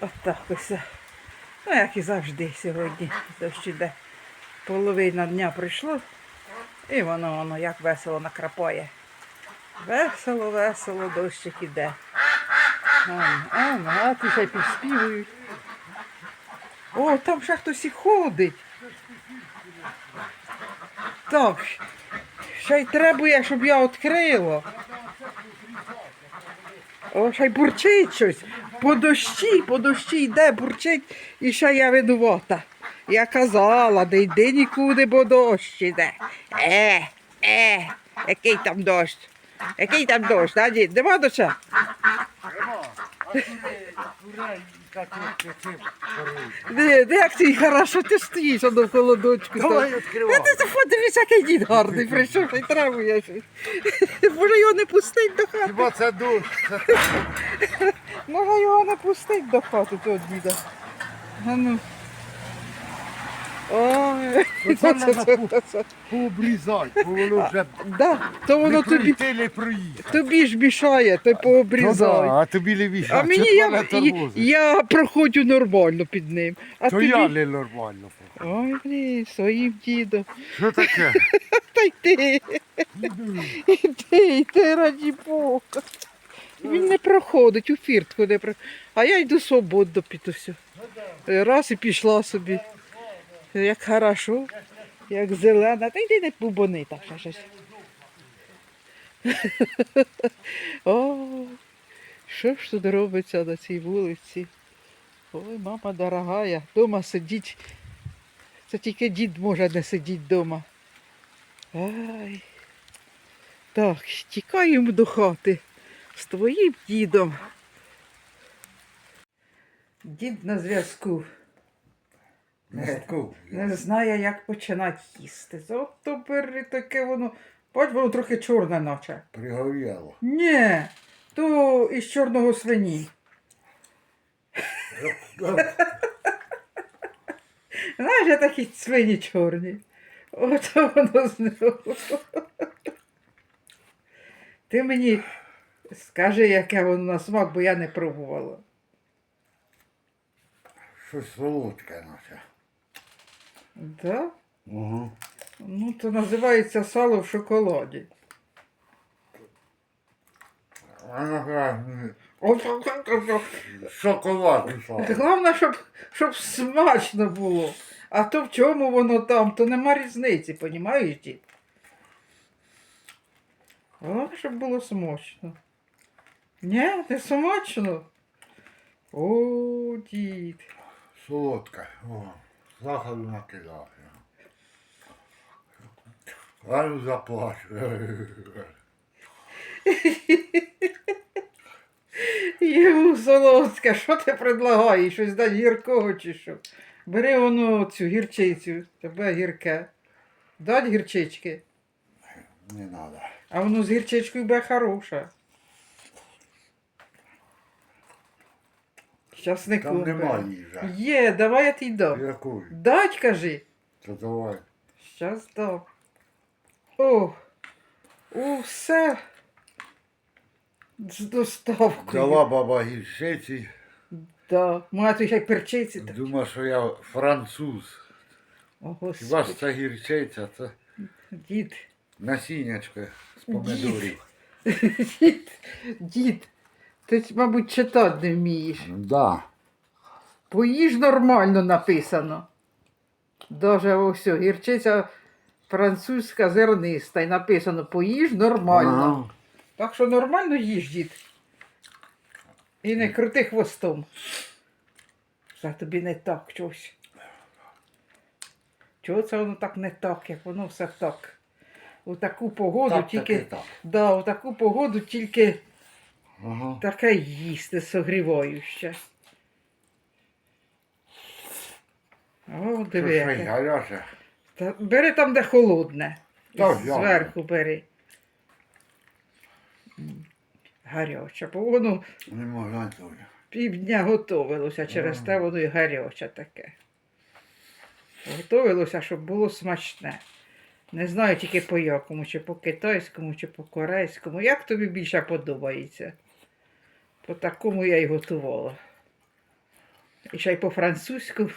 Отак ось. Ну, як і завжди сьогодні. Дощ іде. Половина дня прийшло. І воно, воно як весело накрапає. Весело, весело, дощик іде. А, а, гати ще підспівують. О, там ще хтось і ходить. Так, ще й требує, щоб я відкрила. О, ще й бурчить щось. По дощі, по дощі йде, бурчить, і ще я винувата. Я казала, не йди нікуди, бо дощ іде. Е, е, який там дощ? Який там дощ, да, дід? Нема доща? Де, де як ти хорошо ти стоїш а холодочку. Давай відкривай. Ти який дід гарний прийшов, і требує щось. Може його не пустить до хати. Хіба це душ? Може його не пустить до хати того діда. А ну. Ой, Оце треба пообрізати, бо воно вже Да, то воно не тобі, пройти, не проїхати. тобі ж мішає, то Ну да, пообрізай. а тобі не віща. А мені я, я, я проходжу нормально під ним. А То тобі... я не нормально. Ой, блін, своїм дідом. Що таке? Та йди. Іди, йди, раді Бога. Він не проходить, у фіртку не проходить. А я йду свободно під усе. Раз і пішла собі. Як хорошо, як зелена. Та йди не бубони так ще щось. О, що ж тут робиться на цій вулиці? Ой, мама дорогая, дома сидіть. Це тільки дід може не сидіти вдома. Ай. Так, тікаємо до хати з твоїм дідом. Дід на зв'язку. Не знає, як починати їсти. Зато бери таке воно. Бач, воно трохи чорне наче. Пригоріло. Ні, то із чорного свині. Знаєш, я такі свині чорні. Ото воно знову. Ти мені скажи, яке воно на смак, бо я не пробувала. Щось солодке наче. Да? Угу. Ну, то називається сало в шоколаді. Ага. Шоколад пішов. Головне, щоб, щоб смачно було. А то в чому воно там, то нема різниці, понімаєш, дід? Головне, щоб було смачно. Ні, не смачно. О, дід. Солодке. О, сахару накидав. Ну заплач. Йому солодке, що ти предлагаєш? Щось дати гіркого чи що? Бери воно цю гірчицю, тебе гірке. Дать гірчички, Не треба. а воно з гірчичкою буде хороше. Щаснику. Там буде. нема їжа. Є, давай я тобі дам. Якої? Дать, кажи. То давай. Щас дам. О, усе з доставкою. Дала баба гірчиці. Да. Моя тут ще й перчиці. так. Думав, що я француз. О, Хіба ж це гірчиця, це дід. насіннячко з помидорів. Дід, дід, ти, мабуть, читати не вмієш. Да. Поїж нормально написано. Даже ось гірчиця французька зерниста і написано поїж нормально. Ага. Так що нормально їж, дід. І не крути хвостом. Це тобі не так чогось. Чого це воно так не так, як воно все так. У таку погоду Так, тільки. так і так. Да, у таку погоду тільки Ага. таке їсти согрівающе. О, диви. ще яке. гаряче. Та бери там, де холодне. Та, Зверху бери. М, Гаряче, бо воно Не можна тут. півдня готовилося, через те воно і гаряче таке. Готовилося, щоб було смачне. Не знаю тільки по якому, чи по китайському, чи по корейському. Як тобі більше подобається? По такому я і готувала. І ще й по-французьку.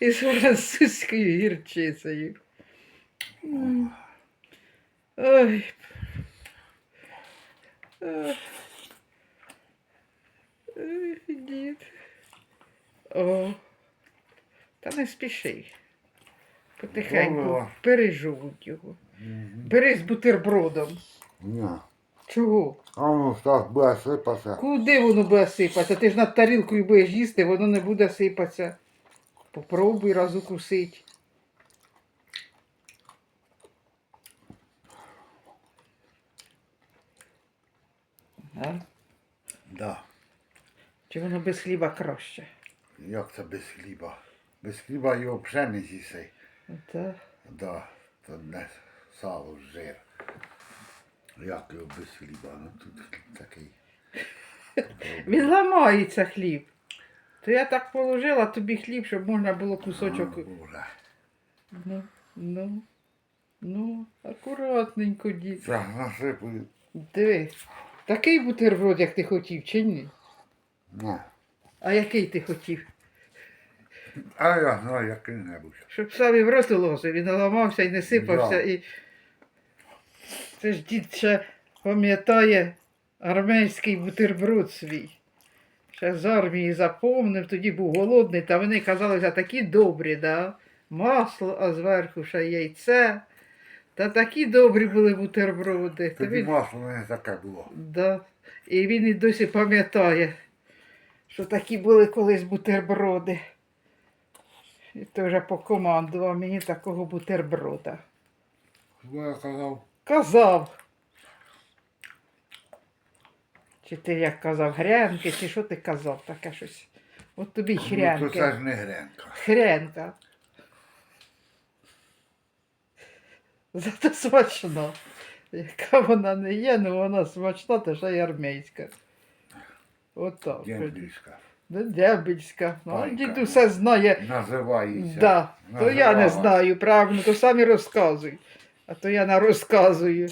І з французькою гірчицею. Ой. Ой. Дід. О. Та не спіши. Потихеньку пережують його. Бери з бутербродом. Чого? А ну так буде сипатися. Куди воно буде сипатися? Ти ж над тарілкою будеш їсти, воно не буде сипатися. Попробуй раз укусить. А? Да. Чи воно без хліба краще? Як це без хліба? Без хліба його не з'їси. Так. Да. То не сало, жир. Як його без хліба? Ну тут хліб такий. Він ламається хліб. То я так положила тобі хліб, щоб можна було кусочок. А, Боже. Ну, ну, ну, акуратненько, дід. Це насипую. Дивись. Такий бутерброд, як ти хотів, чи ні? Не. А який ти хотів? А я знаю який-небудь. Щоб самі в рот лозив і не ламався і не сипався. Да. І... Це ж дід ще пам'ятає армейський бутерброд свій. Ще з армії заповнив, тоді був голодний, та вони казалися такі добрі, да? масло, а зверху ще яйце. Та такі добрі були бутерброди. Та Тоді він- масло не таке було. Да. І він і досі пам'ятає, що такі були колись бутерброди. І то вже покомандував мені такого бутерброда. Що я казав? Казав. Чи ти як казав, грянки, чи що ти казав таке щось? От тобі й Ну, то це ж не гренка. Хренка. Зато смачно. Яка вона не є, ну вона смачна, та ще й армійська. Отак. Дємбільська. Ну, Дябільська. Ну, Пайка. дід усе знає. Називається. Да. То я не знаю, правильно, то самі розказуй. А то я не розказую.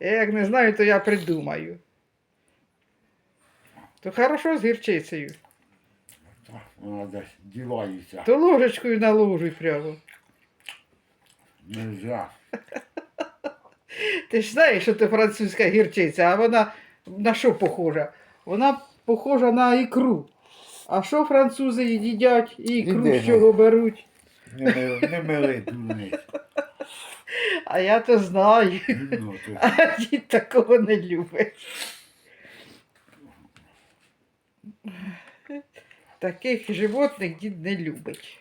Я як не знаю, то я придумаю. То хорошо з гірчицею. Вона десь дівається. То ложечкою наложуй прямо. Нельзя. Ти ж знаєш, що це французька гірчиця, а вона на що похожа? Вона похожа на ікру. А що французи їдять і ікру з чого беруть? Не, мили- не мили дурниць. А я то знаю. Ну, то А дід такого не любить. Таких животних дід не любить.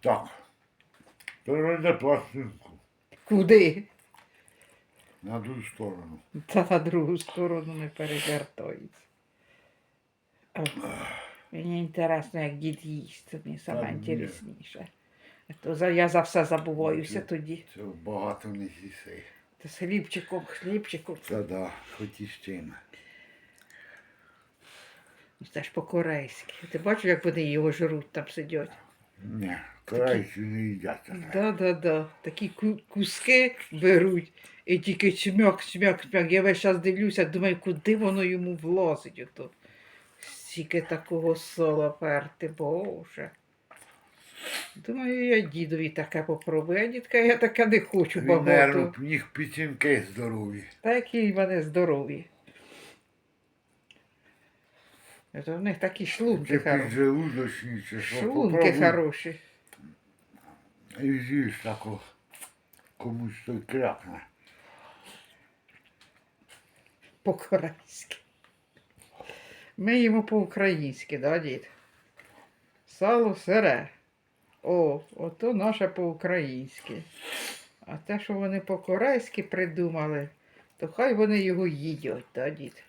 Так. Перейде пластинку Куди? на ту сторону. Та на другу сторону не перевертається. Мені інтересно, як дід їсть, це мені саме Та ні. інтересніше. То я за все забуваюся тоді. Це багато не з'їси. Та з хлібчиком, хлібчиком. Це да, хоч і з чим. Це ж по-корейськи. Ти бачиш, як вони його жруть, там сидять. Ні, корейці не їдять таке. Да, да, да. Такі ку- куски беруть і тільки чмяк, чмяк, чмяк. Я весь час дивлюся, думаю, куди воно йому влазить ото. Стільки такого сола перти, боже. Думаю, я дідові таке попробую. А дідка, я таке не хочу багато. в них печінки здорові. Та які вони здорові. Це в них такі шлунки Чи хороші. піджелудочні, чи що. Шлунки попробуй хороші. І з'їж тако комусь той крякне. По-корейськи. Ми їмо по-українськи, да, дід? Сало сире. О, ото наше по-українськи. А те, що вони по-корейськи придумали, то хай вони його їдять, да, дід?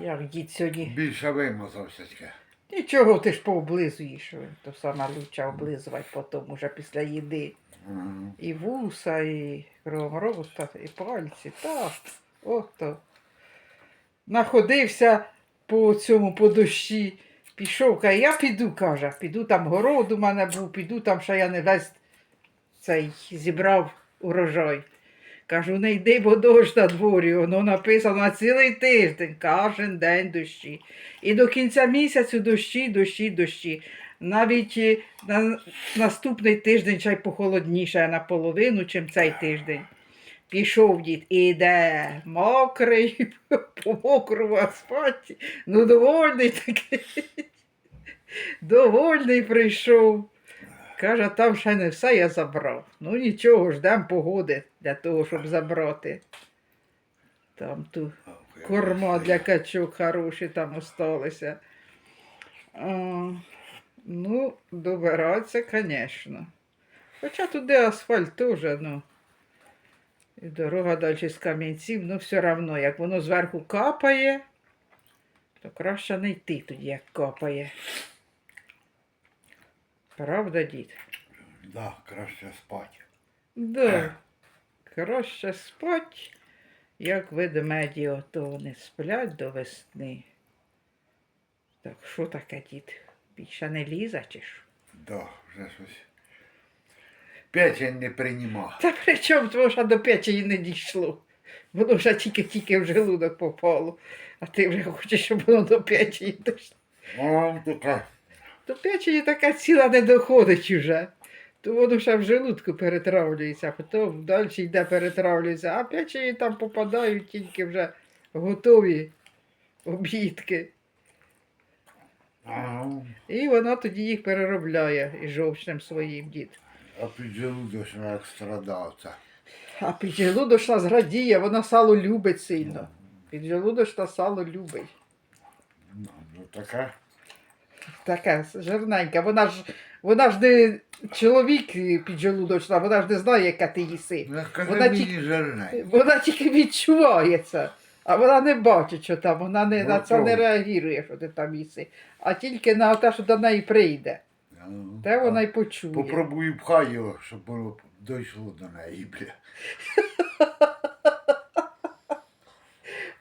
Як дід сьогодні. Більше вимазався таке. Нічого ти ж пооблизуєш. То саме лучше облизувати потім уже після їди. Ага. І вуса, і кровороста, і пальці. Так, ото. Находився по цьому по дощі. Пішов, каже, я піду, каже, піду там город у мене був, піду там, що я не весь цей зібрав урожай. Кажу, не йди, бо дощ на дворі. Воно написано на цілий тиждень, кожен день дощі. І до кінця місяцю дощі, дощі, дощі. Навіть е, на наступний тиждень чай похолодніше наполовину, чим цей тиждень. Пішов дід, іде, мокрий, по мокрому асфальті. Ну, довольний такий. Довольний прийшов. Каже, там ще не все я забрав. Ну нічого, ждемо погоди для того, щоб забрати. Там ту корма для качок хороші там осталися. Ну, добиратися, звісно. Хоча туди асфальт теж, ну. Дорога далі з камінців, ну все одно, як воно зверху капає, то краще не йти тоді, як капає. Правда, дід? Да, краще спати. Да. Краще спать, як ведмеді, ото вони сплять до весни. Так що таке, дід? Більше не лізе чи що? Да, вже щось. Печень не приймав. Та при чому того, що до печені не дійшло? Воно вже тільки-тільки в желудок попало, а ти вже хочеш, щоб воно до печені дійшло. Вона така. До печені така ціла не доходить уже. То воно ще в желудку перетравлюється, а потім далі йде перетравлюється, а печені там попадають тільки вже готові об'їдки. А, І вона тоді їх переробляє із жовчним своїм дід. А піджелудочна як страдавця. А піджелудочна зрадіє, вона сало любить сильно. Піджелудочна сало любить. Ну, ну така. Така жирненька. Вона ж, вона ж не чоловік піджелудочна, вона ж не знає, яка ти їси. Ну, Вона мені ті- жирне. Вона тільки відчуває це, а вона не бачить, що там, вона не, Ну, на це не реагує, що ти там їси. А тільки на те, що до неї прийде. Ну, Те вона й почує. Попробуй пхай його, щоб воно дійшло до неї, бля.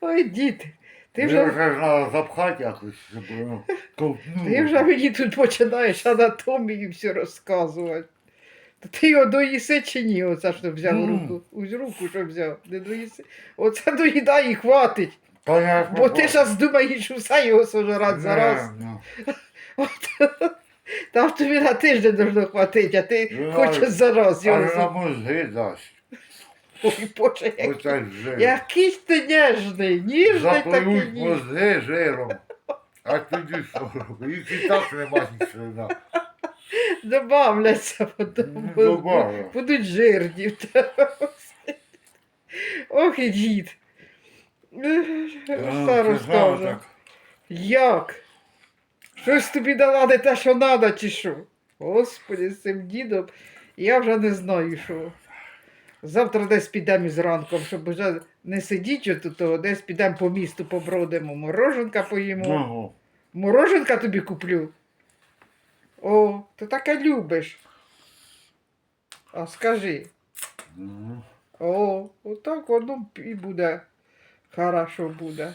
Ой, дід, ти Ти вже, вже треба запхати якось, щоб воно ковтнуло. ти вже мені тут починаєш анатомію все розказувати. То ти його доїси чи ні, оце що взяв у Ну. руку? Ось руку, що взяв, не доїси. Оце доїдай і хватить. Та я Бо ти зараз думаєш усе його сожрати зараз. Не, ну. От, Там тобі на тиждень должно хватити, а ти Ну, хочеш зараз його. Аж на з'їсти. мозги дасть. Ой, Боже, який, Оце жир. який ти ніжний, ніжний такий Запливуть ніжний. мозги жиром. А тоді що робити? Їх і так нема нічого. Добавляться потім. Ну, добавлю. Будуть жирні. в тебе. Ох і дід. Все розкаже. Як? Щось тобі дала не те, що треба, чи що? Господи, з цим дідом я вже не знаю, що. Завтра десь підемо із ранком, щоб вже не сидіти тут, десь підемо по місту побродимо. Мороженка поїмо. Ну, Мороженка тобі куплю. О, ти таке любиш. А скажи. ну, О, отак воно і буде. Хорошо буде.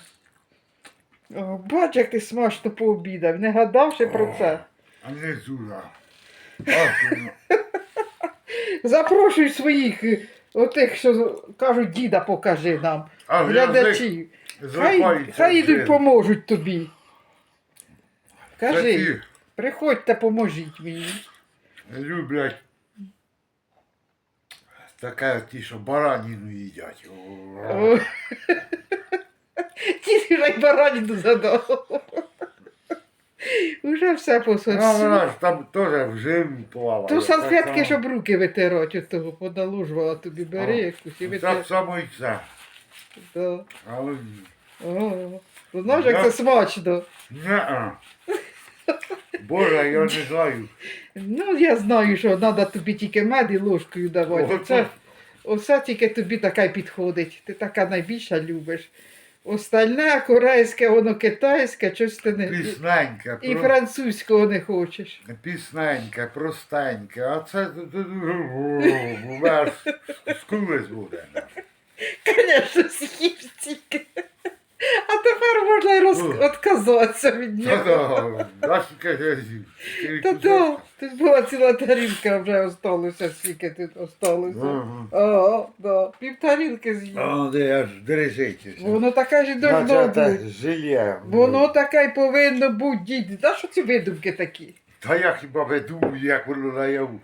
О, бач, як ти смачно пообідав, не гадавши про це. а не. Ну. Запрошуй своїх, е, отих, що кажуть, діда покажи нам. А Глядачів. Хай, хай ідуть жир. поможуть тобі. Кажи, приходьте, поможіть мені. люблять таке ті, що бараніну їдять. О, О. Ті й бараніну задав. Уже все Ну, пососу. вона ж там теж в живі плаває. То салфетки, щоб руки витирати, от того поналожувала тобі бери А, якусь і Так само і це. Да. Але О, ну, знаєш, як це смачно. не Боже, я не знаю. Ну, я знаю, що треба тобі тільки мед і ложкою давати. Оце, оце тільки тобі така й підходить. Ти така найбільша любиш. Остальне корейське, воно китайське, щось ти не. Пісненька, І про- французького не хочеш. пісненька, простенька, а це скулись буде. Звісно, з'їв стільки. А тепер можна й роз... отказатися від нього. Та да, тут була ціла тарілка, вже осталося, скільки тут осталося. Ага. Ага, да, пів тарілки з'їв. А, де аж дрижить. Воно таке ж должно бути. Воно таке й повинно бути, дід. Та що ці видумки такі? Та я хіба веду, як воно наяву.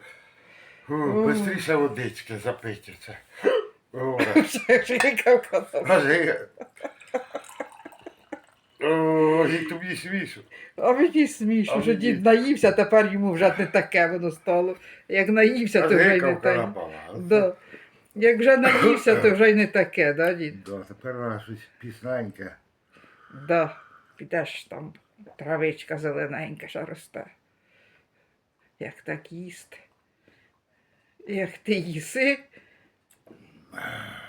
О, Бистріше водички запитися. О, Шикав казав. каже. О, і тобі смішно. А мені смішно, А що мені- дід наївся, тепер йому вже не таке воно стало. Як наївся, то вже й не таке. Да. Як вже наївся, то вже й не таке, да, дід? Да, тепер вона щось пісненьке. Да. Підеш там, травичка зелененька ще росте. Як так їсти. Як ти їси.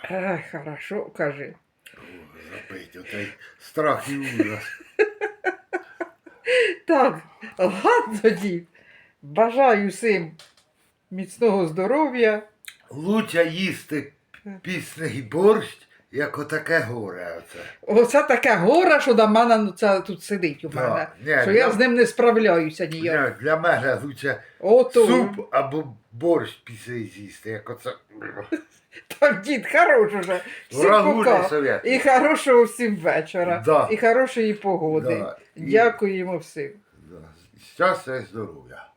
Ай, хорошо, кажи. Запить, Оцей страх і ужас. Так, ладно, дід. Бажаю всім міцного здоров'я. Лучше їсти пісний борщ, як отаке горе. Оце. Оце таке горе, що до мене ну, це тут сидить у Да, мене. ні, що для- я з ним не справляюся ніяк. Для, для мене лучше Ото. суп або борщ пісний з'їсти, як оце. Так, дід, хорош уже. Всім Врагу не пока. совєтую. І хорошого всім вечора. Да. І хорошої погоди. Да. І- Дякуємо всім. Да. Щастя і здоров'я.